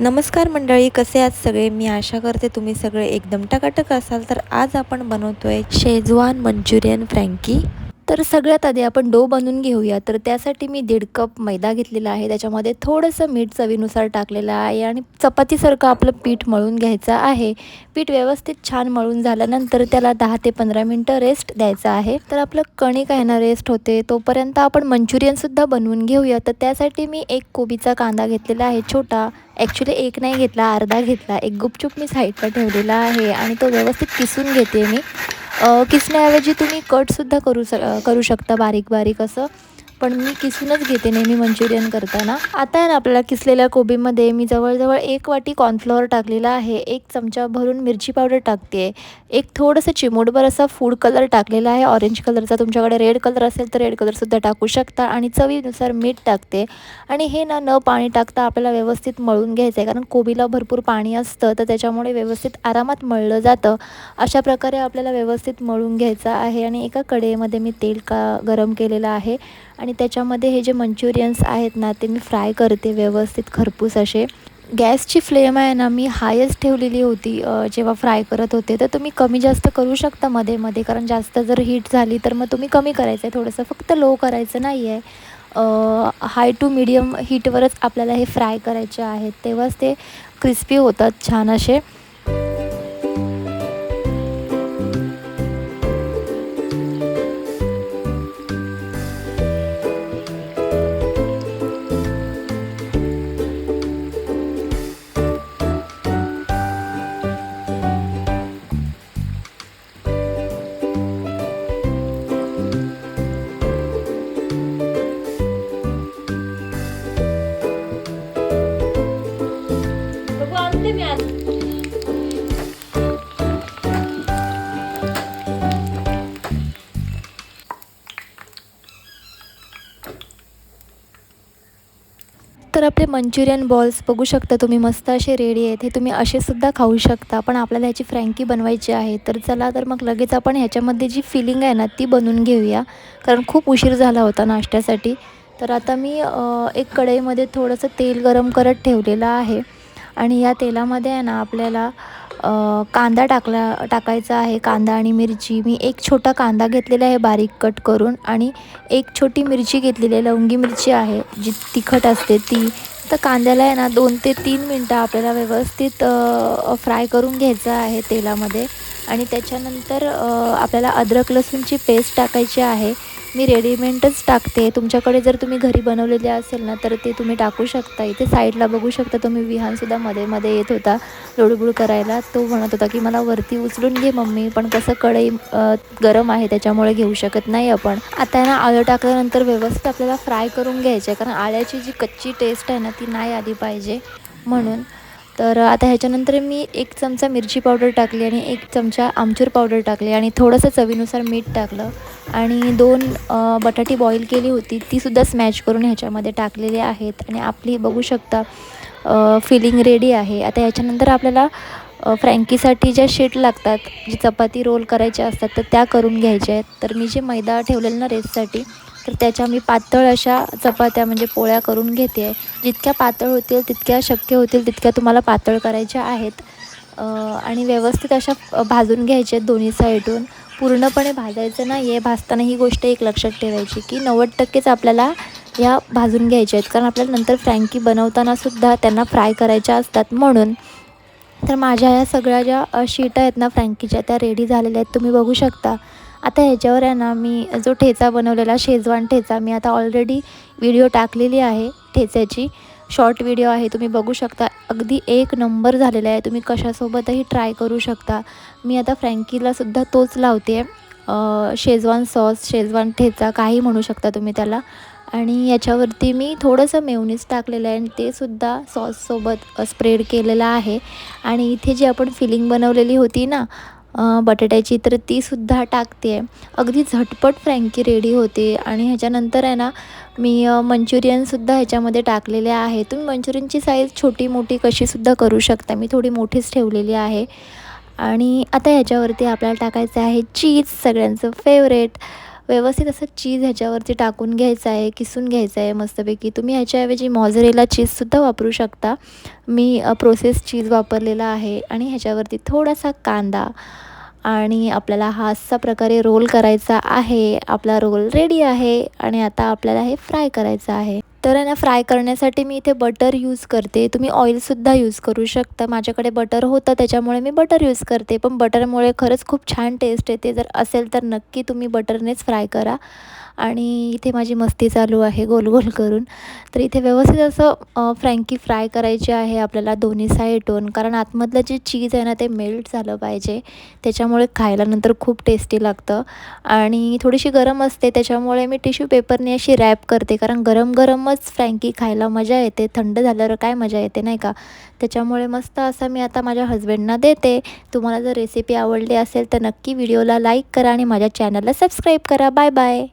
नमस्कार मंडळी कसे आहात सगळे? मी आशा करते तुम्ही सगळे एकदम टकाटक असाल. तर आज आपण बनवतोय शेजवान मंचुरियन फ्रँकी. तर सगळ्यात आधी आपण डो बनवून घेऊया. तर त्यासाठी मी दीड कप मैदा घेतलेला आहे. त्याच्यामध्ये थोडंसं मीठ चवीनुसार टाकलेलं आहे आणि चपातीसारखं आपलं पीठ मळून घ्यायचं आहे. पीठ व्यवस्थित छान मळून झाल्यानंतर त्याला दहा ते पंधरा मिनटं रेस्ट द्यायचं आहे. तर आपलं कणिक आहे ना रेस्ट होते. तोपर्यंत आपण मंचुरियनसुद्धा बनवून घेऊया. तर त्यासाठी मी एक कोबीचा कांदा घेतलेला आहे छोटा. ॲक्च्युली एक नाही घेतला अर्धा घेतला. एक गुपचूप मी साईडला ठेवलेला आहे आणि तो व्यवस्थित किसून घेते मी. किसण्याऐवजी तुम्ही कटसुद्धा करू स करू शकता बारीक बारीक असं. पण मी किसूनच घेते नेहमी मंचुरियन करताना. आता आहे ना आपल्याला किसलेल्या कोबीमध्ये मी जवळजवळ एक वाटी कॉर्नफ्लॉवर टाकलेला आहे. एक चमचा भरून मिरची पावडर टाकते एक थोडंसं चिमूटभर असा फूड कलर टाकलेला आहे. ऑरेंज कलरचा तुमच्याकडे रेड कलर असेल तर रेड कलरसुद्धा टाकू शकता. आणि चवीनुसार मीठ टाकते. आणि हे ना न पाणी टाकता आपल्याला व्यवस्थित मळून घ्यायचं आहे कारण कोबीला भरपूर पाणी असतं तर त्याच्यामुळे व्यवस्थित आरामात मळलं जातं. अशा प्रकारे आपल्याला व्यवस्थित मळून घ्यायचं आहे. आणि एका कडेमध्ये मी तेल का गरम केलेलं आहे. आणि त्याच्यामध्ये हे जे मंचुरियन्स आहेत ना ते मी फ्राय करते व्यवस्थित खरपूस असे. गॅसची फ्लेम आहे ना मी हायच ठेवलेली होती जेव्हा फ्राय करत होते. तर तुम्ही कमी जास्त करू शकता मध्ये मध्ये कारण जास्त जर हीट झाली तर मग तुम्ही कमी करायचं आहे थोडंसं. फक्त लो करायचं नाही आहे हाय टू मिडियम हीटवरच आपल्याला हे फ्राय करायचे आहेत. तेव्हाच ते क्रिस्पी होतात छान असे. तर आपले मंचुरियन बॉल्स बघू शकता तुम्ही मस्त असे रेडी आहेत. हे तुम्ही असेसुद्धा खाऊ शकता. पण आपल्याला ह्याची फ्रँकी बनवायची आहे. तर चला तर मग लगेच आपण ह्याच्यामध्ये जी फिलिंग आहे ना ती बनवून घेऊया. कारण खूप उशीर झाला होता नाश्त्यासाठी. तर आता मी एक कढईमध्ये थोडंसं तेल गरम करत ठेवलेलं आहे. आणि या तेलामध्ये आहे ना आपल्याला कांदा टाकला टाकायचा आहे कांदा आणि मिरची. मी एक छोटा कांदा घेतलेला आहे बारीक कट करून आणि एक छोटी मिरची घेतलेली आहे लवंगी मिरची आहे जी तिखट असते ती. तर कांद्याला आहे ना दोन ते तीन मिनटं आपल्याला व्यवस्थित फ्राय करून घ्यायचं आहे तेलामध्ये. आणि त्याच्यानंतर आपल्याला अद्रक लसूणची पेस्ट टाकायची आहे. मी रेडीमेडच टाकते. तुमच्याकडे जर तुम्ही घरी बनवलेले असेल ना तर ते तुम्ही टाकू शकता. इथे साईडला बघू शकता तुम्ही विहानसुद्धा मध्ये मध्ये येत होता लोडबुड करायला. तो म्हणत होता की मला वरती उचलून घे मम्मी पण कसं कढई गरम आहे त्याच्यामुळे घेऊ शकत नाही आपण. आता ना आळं टाकल्यानंतर व्यवस्थित आपल्याला फ्राय करून घ्यायचं आहे कारण आळ्याची जी कच्ची टेस्ट आहे ना ती नाही आली पाहिजे. म्हणून तर आता ह्याच्यानंतर मी एक चमचा मिरची पावडर टाकली आणि एक चमचा आमचूर पावडर टाकली आणि थोडंसं चवीनुसार मीठ टाकलं आणि दोन बटाटी बॉईल केली होती तीसुद्धा स्मॅच करून ह्याच्यामध्ये टाकलेली आहेत. आणि आपली बघू शकता फिलिंग रेडी आहे. आता ह्याच्यानंतर आपल्याला फ्रँकीसाठी ज्या शीट लागतात जी चपाती रोल करायच्या असतात तर त्या करून घ्यायच्या आहेत. तर मी जे मैदा ठेवलेलं ना रेससाठी तर त्याच्या मी पातळ अशा चपात्या म्हणजे पोळ्या करून घेते. आहे जितक्या पातळ होतील तितक्या शक्य होतील तितक्या तुम्हाला पातळ करायच्या आहेत. आणि व्यवस्थित अशा भाजून घ्यायच्या आहेत दोन्ही साईडून. पूर्णपणे भाजायचं नाही आहे भाजताना ही गोष्ट एक लक्षात ठेवायची की नव्वद टक्केच आपल्याला या भाजून घ्यायच्या आहेत. कारण आपल्याला नंतर फ्रँकी बनवतानासुद्धा त्यांना फ्राय करायच्या असतात म्हणून. तर माझ्या या सगळ्या ज्या शीट आहेत ना फ्रँकीच्या त्या रेडी झालेल्या आहेत. तुम्ही बघू शकता. आता ह्याच्यावर आहे ना मी जो ठेचा बनवलेला शेजवान ठेचा मी आता ऑलरेडी व्हिडिओ टाकलेली आहे ठेच्याची. शॉर्ट व्हिडिओ आहे तुम्ही बघू शकता. अगदी एक नंबर झालेला आहे. तुम्ही कशासोबतही ट्राय करू शकता. मी आता फ्रँकीलासुद्धा तोच लावते. शेजवान सॉस शेजवान ठेचा काही म्हणू शकता तुम्ही त्याला. आणि याच्यावरती मी थोडंसं मेवनीस टाकलेलं आहे आणि ते सुद्धा सॉससोबत स्प्रेड केलेलं आहे. आणि इथे जी आपण फिलिंग बनवलेली होती ना बटाट्याची तर तीसुद्धा टाकते आहे अगदी झटपट फ्रँकी रेडी होते आणि ह्याच्यानंतर आहे ना मी मंचुरियनसुद्धा ह्याच्यामध्ये टाकलेले आहे. तुम्ही मंचुरियनची साईज छोटी मोठी कशीसुद्धा करू शकता. मी थोडी मोठीच ठेवलेली आहे. आणि आता ह्याच्यावरती आपल्याला टाकायचं आहे चीज सगळ्यांचं फेवरेट व्यवस्थित असं चीज ह्याच्यावरती टाकून घ्यायचं आहे किसून घ्यायचं आहे मस्तपैकी. तुम्ही ह्याच्याऐवजी मॉझरेला चीजसुद्धा वापरू शकता. मी प्रोसेस चीज वापरलेला आहे आणि ह्याच्यावरती थोडासा कांदा आणि आपल्याला हा असा प्रकारे रोल करायचा आहे. आपला रोल रेडी आहे आणि आता आपल्याला हे फ्राय करायचं आहे. तर आहे ना फ्राय करण्यासाठी मी इथे बटर यूज करते. तुम्ही ऑइलसुद्धा यूज करू शकता. माझ्याकडे बटर होतं त्याच्यामुळे मी बटर यूज करते. पण बटरमुळे खरंच खूप छान टेस्ट येते. जर असेल तर नक्की तुम्ही बटरनेच फ्राय करा. आणि इथे माझी मस्ती चालू आहे गोल गोल करून. तर इथे व्यवस्थित असं फ्रँकी फ्राय करायची आहे आपल्याला दोन्ही साईडून कारण आतमधलं जे चीज आहे ना ते मेल्ट झालं पाहिजे. त्याच्यामुळे खायला नंतर खूप टेस्टी लागतं. आणि थोडीशी गरम असते त्याच्यामुळे मी टिश्यू पेपरने अशी रॅप करते. कारण गरम गरमच फ्रँकी खायला मजा येते थंड झाल्यावर काय मजा येते नाही का? त्याच्यामुळे मस्त असं मी आता माझ्या हस्बंडना देते. तुम्हाला जर रेसिपी आवडली असेल तर नक्की व्हिडिओला लाईक करा आणि माझ्या चॅनलला सबस्क्राईब करा. Bye bye